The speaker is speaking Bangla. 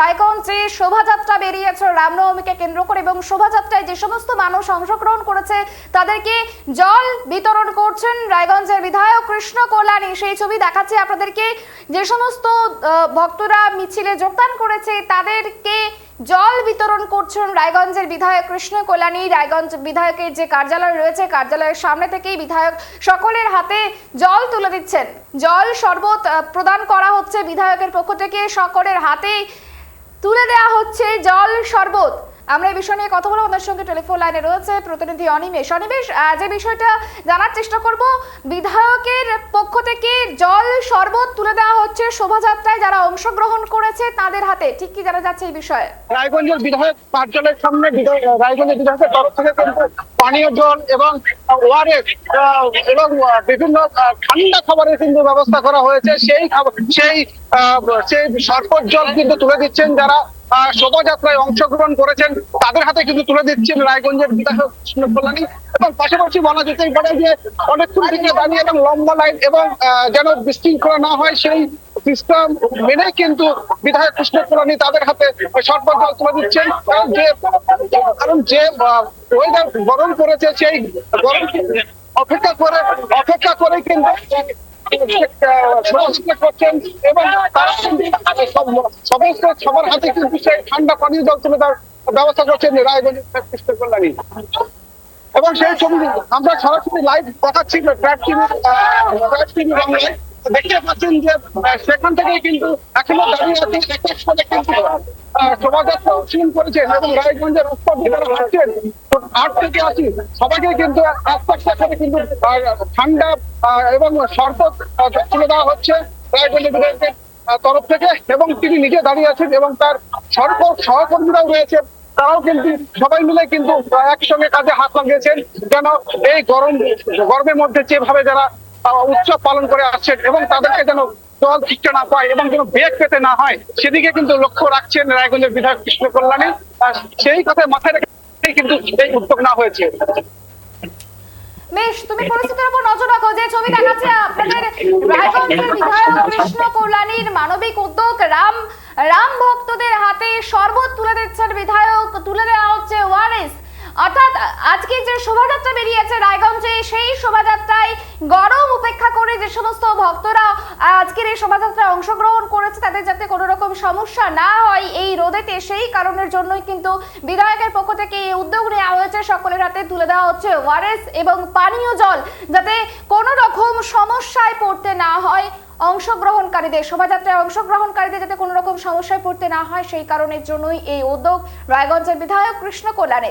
রায়গঞ্জে শোভাযাত্রা বেরিয়েছে। রামনবমীকে কেন্দ্র করে এবং শোভাযাত্রায় যে সমস্ত মানুষ অংশগ্রহণ করেছে, তাদেরকে জল বিতরণ করছেন রায়গঞ্জের বিধায়ক কৃষ্ণ কল্যাণী। সেই ছবি দেখাচ্ছি আপনাদেরকে। যে সমস্ত ভক্তরা মিছিলে যোগদান করেছে, তাদেরকে জল বিতরণ করছেন রায়গঞ্জের বিধায়ক কৃষ্ণ কল্যাণী। রায়গঞ্জ বিধায়কের যে কার্যালয় রয়েছে, কার্যালয়ের সামনে থেকেই বিধায়ক সকলের হাতে জল তুলে দিচ্ছেন। জল শরবত প্রদান করা হচ্ছে বিধায়কের পক্ষ থেকে। সকলের হাতে তুলে দেয়া হচ্ছে জল শরবত। আমরা এই বিষয় নিয়ে কথা বলব। আমাদের সঙ্গে টেলিফোন লাইনে রয়েছে প্রতিনিধি অনিমেষ। অনিমেষ যে বিষয়টা জানার চেষ্টা করব, বিধায়কের পক্ষ থেকে জল শরবত তুলে দেওয়া হচ্ছে শোভাযাত্রায় যারা অংশগ্রহণ করেছে তাদের হাতে। ঠিক কি জানা যাচ্ছে এই বিষয়ে? রায়গঞ্জের বিধায়ক কার্যালয়ের সামনে রায়গঞ্জের বিধায়কের তরফ থেকে কিন্তু পানীয় জল এবং ওয়ারেস এবং বিভিন্ন ঠান্ডা খাবারের কিন্তু ব্যবস্থা করা হয়েছে। সেই সেই সেই সরপত জল কিন্তু তুলে দিচ্ছেন যারা শোভাযাত্রায় অংশগ্রহণ করেছেন। তাদের হাতে কিন্তু তুলে দিচ্ছেন রায়গঞ্জের বিধায়ক কৃষ্ণ এবং পাশাপাশি বলা যেতেই পারে যে, অনেকক্ষণ থেকে দাঁড়িয়ে এবং লম্বা লাইন এবং যেন বিশৃঙ্খলা না হয় সেই সিস্টেম মেনে কিন্তু বিধায়ক কৃষ্ণ কল্যাণী তাদের হাতে সরবত জল তুলে দিচ্ছেন। যে, কারণ যে ওয়েদার গরম করেছে সেই গরম অপেক্ষা করে অপেক্ষা করে কিন্তু ব্যবস্থা করছেন রায়গঞ্জের কৃষ্ণ এবং সেই ছবি আমরা সরাসরি লাইভ দেখাচ্ছি ট্র্যাক টিভি ট্র্যাক টিভি বাংলায় দেখতে পাচ্ছেন যে সেখান থেকে কিন্তু এখনও দাঁড়িয়ে আছে এক এক শোভাযাত্রা অংশগ্রহণ করেছেন এবং রায়গঞ্জের উত্তর দিকে আসছেন আট থেকে আশি সবাইকে কিন্তু একটা একটা করে কিন্তু ঠান্ডা এবং শরবত তুলে দেওয়া হচ্ছে রায়গঞ্জের বিধায়কের তরফ থেকে এবং তিনি নিজে দাঁড়িয়ে আছেন এবং তার সর্ব সহকর্মীরাও রয়েছেন। তারাও কিন্তু সবাই মিলে কিন্তু একসঙ্গে কাজে হাত লাগিয়েছেন যেন এই গরম, গরমের মধ্যে যেভাবে যারা উৎসব পালন করে আসছেন এবং তাদেরকে যেন জল ঠিকটা না পায় এবং যেন বেগ পেতে না হয়, সেদিকে কিন্তু লক্ষ্য রাখছেন রায়গঞ্জের বিধায়ক কৃষ্ণ কল্যাণী। সেই কথা মাথায় রেখে কিন্তু এই উদ্যোগ না হয়েছে। বেশ, তুমি পরিস্থিতির উপর নজর রাখো, যে ছবি দেখাচ্ছে আপনাদের রায়গঞ্জের বিধায়ক কৃষ্ণ কল্যাণীর মানবিক উদ্যোগ। রাম রাম ভক্তদের হাতে শরবত তুলে দিচ্ছেন বিধায়ক, তুলে দেওয়া হচ্ছে ওয়ারেস। অর্থাৎ, আজকে যে শোভাযাত্রা বেরিয়েছে রায়গঞ্জে, সেই শোভাযাত্রায় গরম উপেক্ষা করে যে সমস্ত ভক্তরা আজকের এই শোভাযাত্রায় অংশগ্রহণ করেছে তাদের যাতে কোনো রকম সমস্যা না হয় এই রোদেতে, সেই কারণের জন্যই কিন্তু বিধায়কের পক্ষ থেকে এই উদ্যোগ নেওয়া হয়েছে। সকলের হাতে তুলে দেওয়া হচ্ছে ওয়ারেস এবং পানীয় জল যাতে কোনো রকম সমস্যায় পড়তে না হয়। অংশগ্রহণকারীদের, শোভাযাত্রায় অংশগ্রহণকারীদের যাতে কোনো রকম সমস্যায় পড়তে না হয়, সেই কারণের জন্যই এই উদ্যোগ। রায়গঞ্জের বিধায়ক কৃষ্ণ কল্যাণের